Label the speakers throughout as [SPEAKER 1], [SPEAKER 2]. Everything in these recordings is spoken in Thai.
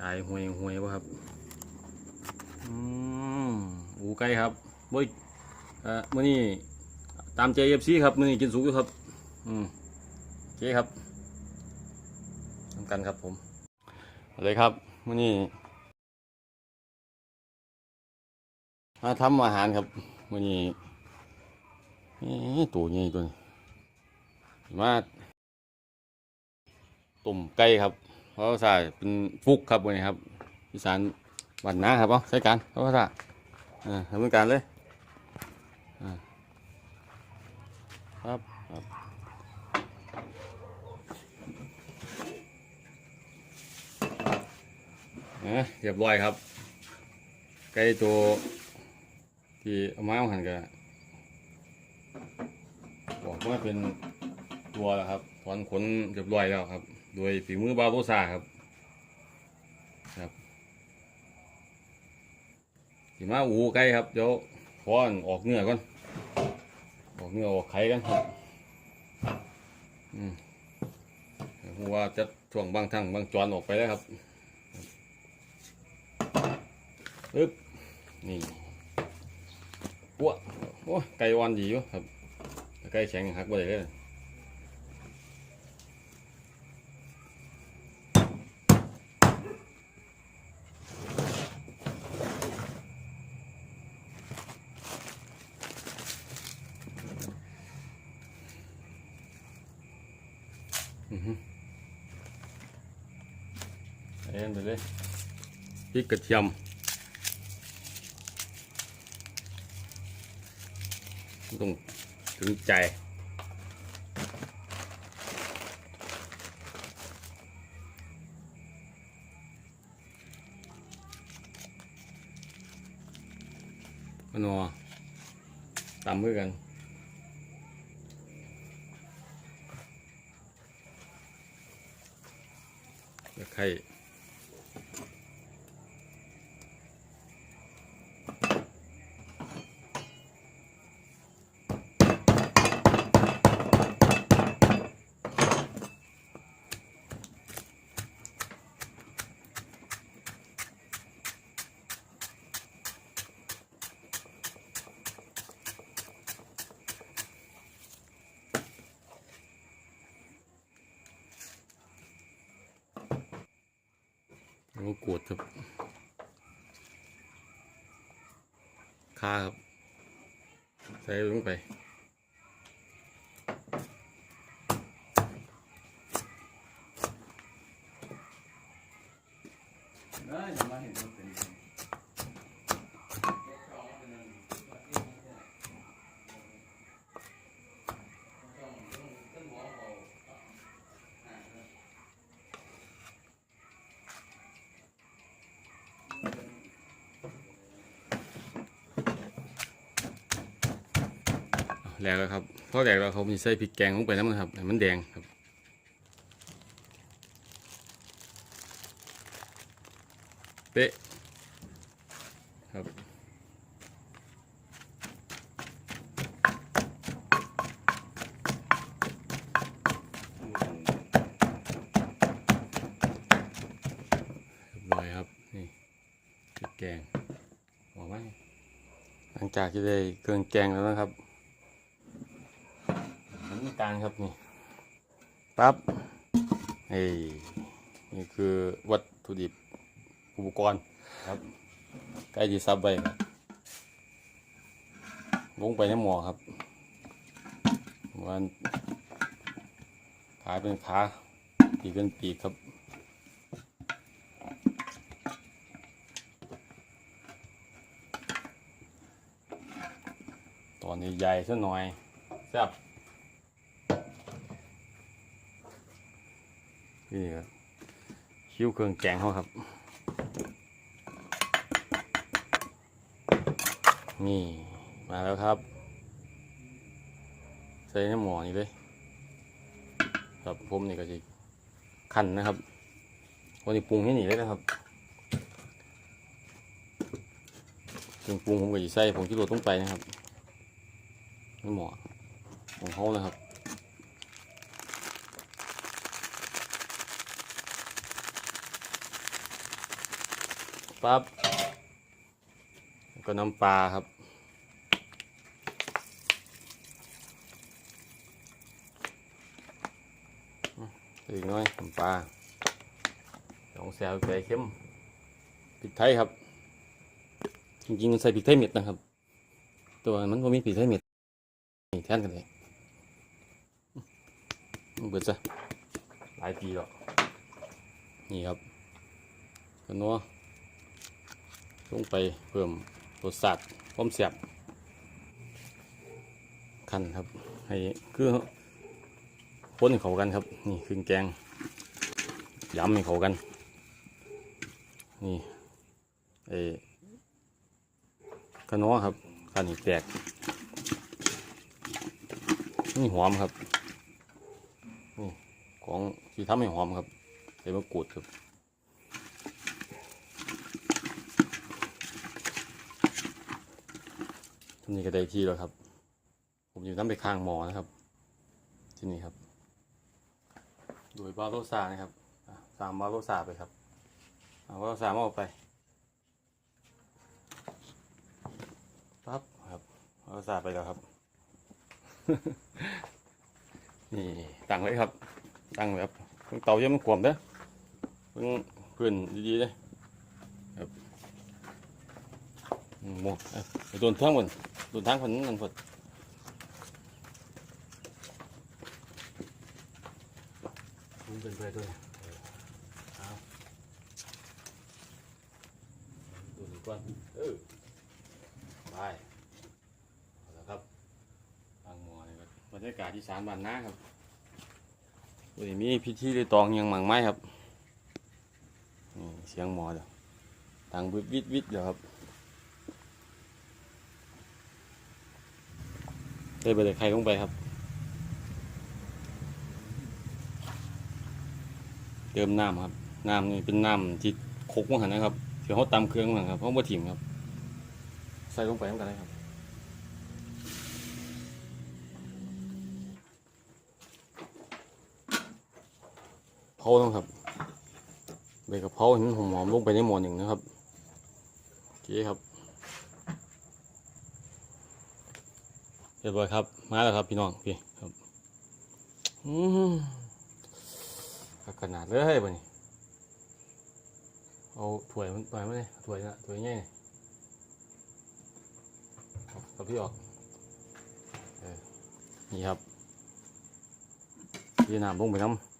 [SPEAKER 1] ไอายห่วยห่วยวะครับ อืมอูไก่ครับบุ้ยเอ่อมื่อนี้ตามใจเอฟซีครับมื่อนี้กินสุกอยู่ครับ อืมโอเคครับทำกันครับผมเอาเลยครับมื่อนี้มาทำอาหารครับมื่อนี้นี่ตัวใหญ่ตัวนี้มาต้มไก่ครับ เพราะว่าใส่เป็นฟุกครับวันนี้ครับอีสานบ้านนาครับเอาใช้การเพราะว่าใส่อ่าทำเหมือนกันเลยอ่าครับครับอะเรียบร้อยครับไก่ตัวที่เอามาหันกันบอกว่าเป็นตัวแล้วครับถอนขนเรียบร้อยแล้วครับ โดยฝีมือบาโบซาครับครับสีมาอูไก่ครับเดี๋ยวขอนออกเนื้อก่อนออกเนื้อออกไข่กันครับอืมเพราะว่าจะช่วงบางทั้งบางจอนออกไปแล้วครับปึ๊บนี่ปั้วโอ้ไก่อ่อนดีอยู่ครับไก่แข็งหักไปเลย อือฮึเอ็นไปเลยพริ กก หัวกวก็กวดครับค่าครับ ใส่ลงไป แหลกแล้วครับเพราะแหลกแล้วเขามีใส่พริกแกงลงไปน้ำครับให้มันแดงครับเป๊ะครับเรียบร้อยครับ นี่พริกแกงออกไหมหลังจากที่ได้เครื่องแกงแล้วนะครับ น้ำตาลครับนี่ปั๊บเฮ้ยนี่คือวัตถุดิบอุปกรณ์ครับใกล้ที่ซับไปครับลงไปในหม้อครับวันขาเป็นขาปีกเป็นปีกครับตอนนี้ใหญ่ซะหน่อยแซ่บ นี่ครับคิ้วเครื่องแกงเขาครับ นี่ มาแล้วครับ ใส่ในหมอนี่เลยครับผมนี่ก็จะขันนะครับวันนี้ปรุงให้หนีเลยนะครับเครื่องปรุงผมก็จะใส่ผงชูรสลงไปนะครับในหมอของเขานะครับ ปั๊บก็น้ำปลาครับอืมอีกหน้อยน้ำปลาลองแซวไก่เข้มพริกไทยครับ จริงๆใส่พริกไทยเม็ดนะครับ ตัวมันก็มีพริกไทยเม็ดนี่แทนกันเลยอืมเบิดซะหลายปีแล้วนี่ครับกระนัว ลงไปเพิ่มรสชาติความแซ่บคันครับให้คือคนเขากันครับ นี่คือแกงยำให้เขากัน นี่ไอ้กระนัวครับคันแตกนี่หอมครับนี่ของที่ทำให้หอมครับใส่มะกรูดครับ นี้ก็ได้ที่แล้วครับ ผมอยู่น้ำไปข้างหมอนะครับ ที่นี่ครับ โดยบาโรซานะครับอะตามบาโรซาไปครับเอาบาโรซามาเอาไปปั๊บครับบาโรซาไปแล้วครับ นี่ตั้งไว้ครับ ตั้งไว้ครับเพิ่งเตาเยอะมันขวมเด้อเพิ่งเพื่อนดีๆเลยครับ อืมโมเอ้ยไปโดนทางบนโดนทางคนนั้นพอดมันเป็นไปด้วยเออเอาดูดีกว่าเออไปเอาละครับทางหมอนี่ครับบรรยากาศที่สารบ้านนาครับวันนี้มีพิธีได้ตองยังหมังไม้ครับนี่เสียงหมอเดี๋ยวดังวิดวิดวิดเดี๋ยวครับ ได้ไปเลยใครลงไปครับ เติมน้ำครับ น้ำนี่เป็นน้ำที่คกมังหันนะครับเดี๋ยวเขาตำเครื่องมังครับเพราะว่ถิ่มครับ ใส่ลงไปต้องกันเลยครับเผาต้องครับใบกะเพราเห็นหอมๆลงไปในหม้อหนึ่งนะครับโอเคครับ เรียบร้อยครับ มาแล้วครับพี่น้องพี่ครับอืมขนาดเลยบ่นี่เอาถ้วยมันไปไหมาเลยถ้วยนะถ้วยใหญ่นี่เอาเอาพี่ออกเออนี่ครับยีน้ำลงไปน้ำ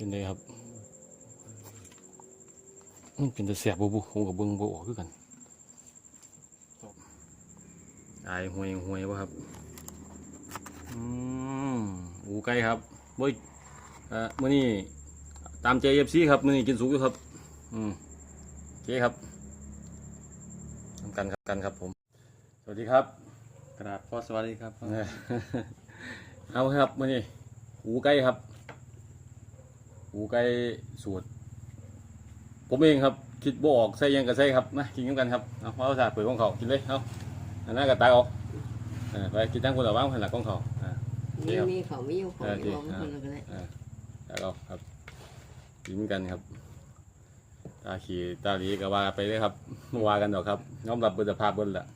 [SPEAKER 1] เป็นไงครับมันเป็นแต่แสบบุบุผมกับเบิ้งบออกคือกันตายห่วยห่วยวะครับ อืมอูไก่ครับบ่ยเอ่อมื่อนี้ตามใจเอฟซีครับมื่อนี้กินสุกอยู่ครับ อืมโอเคครับทำกันครับกันครับผม สวัสดีครับ
[SPEAKER 2] กราบพ่อสวัสดีครับ
[SPEAKER 1] เออเอาครับมื่อนี้หูไก่ครับ หูไก่สูตร ผมเองครับ คิดบออกใส่หยังกับใส่ครับมากินกันครับเอาเอาสาดเปิดของเขากินเลยเอาอันนั้นกับตาเอาเออไปกินตั้งคนละว่างคนละของเขาอ่า
[SPEAKER 3] มีมีเขาไม่อยู่เขา
[SPEAKER 1] เออ
[SPEAKER 3] ไม่
[SPEAKER 1] ดี
[SPEAKER 3] ยอมคนละกันเลย
[SPEAKER 1] ตาเอาครับกินกันครับตาขี่ตาหลีก็ว่าไปเลยครับมาว่ากันดอกครับยอมรับเบอร์สภาพเบนละ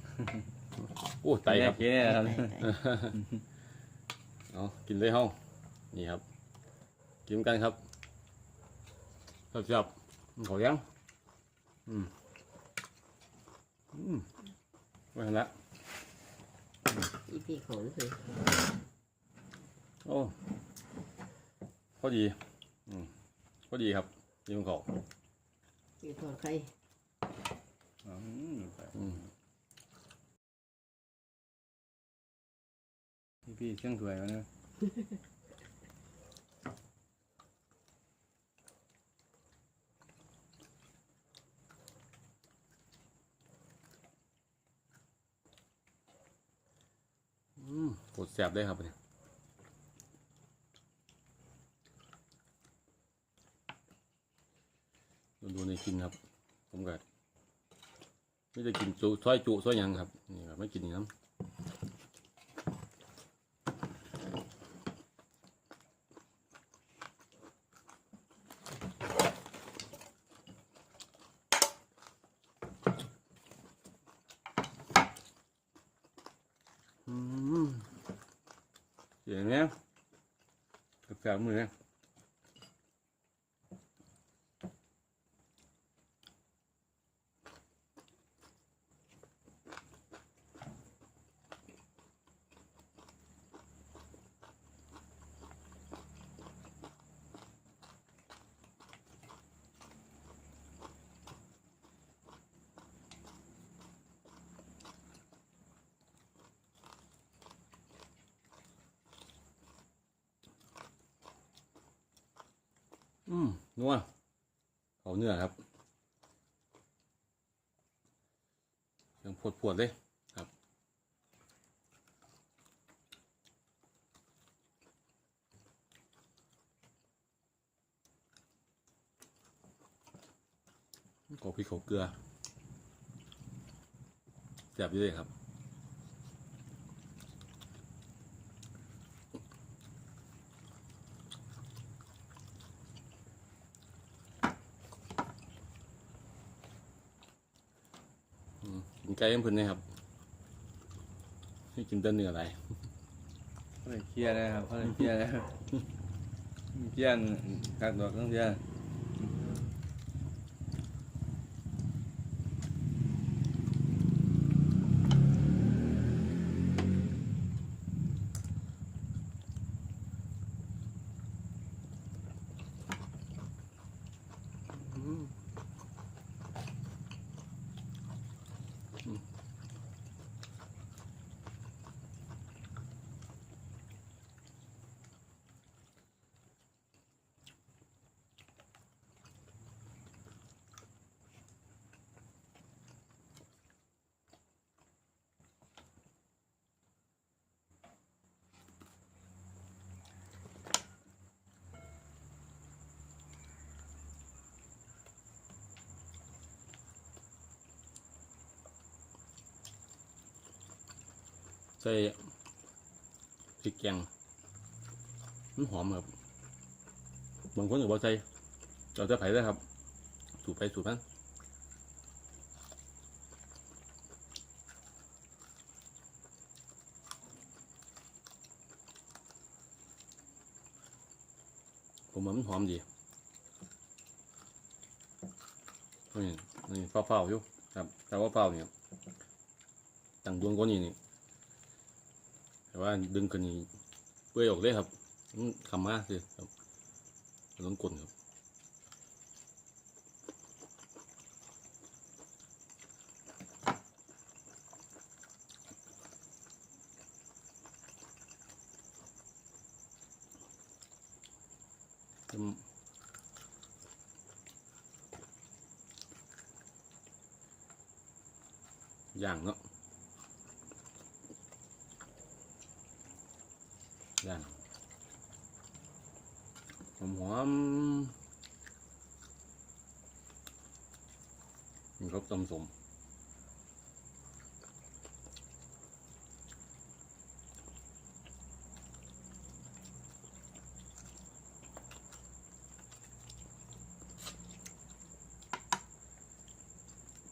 [SPEAKER 1] โอ้ไตครับ
[SPEAKER 2] เกี้ครับ
[SPEAKER 1] เอากินเลยเฮานี่ครับ กินกันครับ ชอบๆขอยังอืมอืมไว้หั่นละ
[SPEAKER 3] อีพี่เขาเลย
[SPEAKER 1] โอ้พอดีอืมพอดีครับยิมเขา
[SPEAKER 3] พี่ทอดไข่
[SPEAKER 2] อืม
[SPEAKER 1] อืม
[SPEAKER 2] พี่พี่เชียงถวยมาเนอะ
[SPEAKER 1] แสบได้ครับเนี่ยดูในกินครับ ผมกัดไม่ได้กินจุซอยจุซอยยังครับ นี่ครับไม่กินน้ำ ก อืมนัวเขาเนื้อครับยังปวดๆเลยครับ ขอพริกขาเกลือแซ่บอยู่เลยครับ กินไก่ยังเพิ่นนะครับให้กินแต่เนื้ออะไร
[SPEAKER 2] เขาเลยเครียดนะครับเขาเลยเครียดนะเครียดกักดอกต้องเครียด
[SPEAKER 1] ใส่พริกแกงมันหอมครับบางคนก็บอกใส่เราจะไผ่ได้ครับ สูตรไปสูตรมันผมว่ามันหอมดีนี่นี่เฝ้าๆอยู่ครับ แต่ว่าเฝ้าเนี่ยต่างดวงกว่านี้นี่ แต่ว่าดึงกันนี่เปื่อยออกเลยครับมันคำมากเลยครับล้นกลนครับอย่างเนาะ ย่างหอมหอม มีครบสม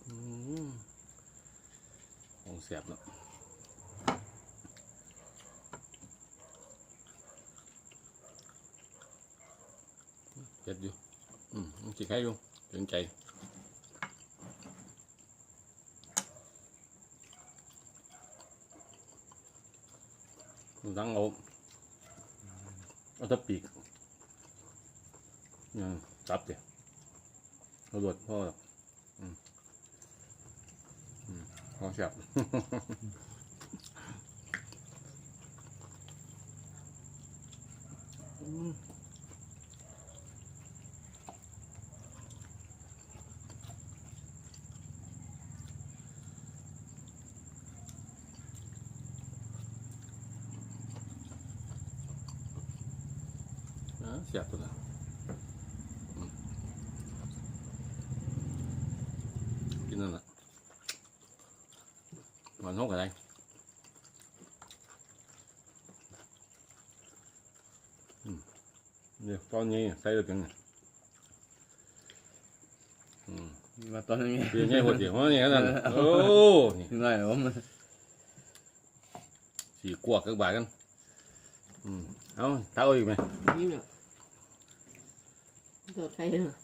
[SPEAKER 1] อืมของเสียบเนาะเผ็ดอยู่ อืมมันสิไข่อยู่ถึงใจ ตั้งเอาเอาตะปีกเนี่ยจับเดี๋ยวเอาหลวจพ่ออืมอืมพอเสียบ เสียบตัวละกินนั่นแหละมันห้องอะไรเนี่ยตอนนี้ใส่ได้ถึงอืม
[SPEAKER 2] มาตอนนี้
[SPEAKER 1] เดี๋ยวนี้หัวเดี๋ยวนี้นั่นโอ้นี่
[SPEAKER 2] ไงผม
[SPEAKER 1] สี่กวกกันบ่ายกัน Ừ. Không, tao gì mày. เท้า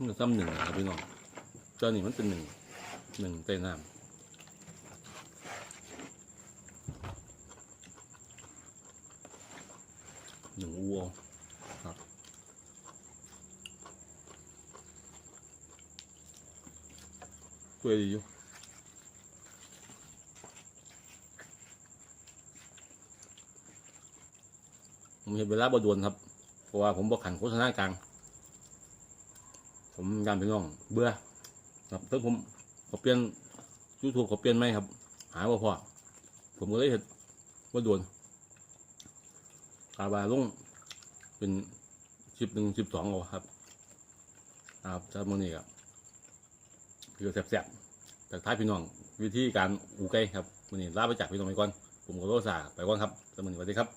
[SPEAKER 1] มั
[SPEAKER 3] น
[SPEAKER 1] ซ้ำหนึ่งครับพี่น้องตอนนี้มันเป็นหนึ่งหนึ่งเต้น้ำหนึ่งวัวครับสวยดีอยู่ผมเห็นเวลาบดวนครับ เพราะว่าผมบอกขันโฆษณากลาง ผมยามพี่น้อง เบื่อครับเพิ่งผมขอเปลี่ยนยูทูบขอเปลี่ยนไหมครับ หาว่าพอผมก็เลยเห็นว่าด่วนกาบาลงเป็นสิบหนึ่งสิบสองเอาครับครับจากมือนี้ครับคือแสบๆแต่ท้ายพี่น้อง วิธีการอูไก่ครับมือนี้ลาไปจากพี่น้องไปก่อน ผมก็โลซาไปก่อนครับสวัสดีครับ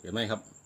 [SPEAKER 1] เดี๋ยวไหมครับ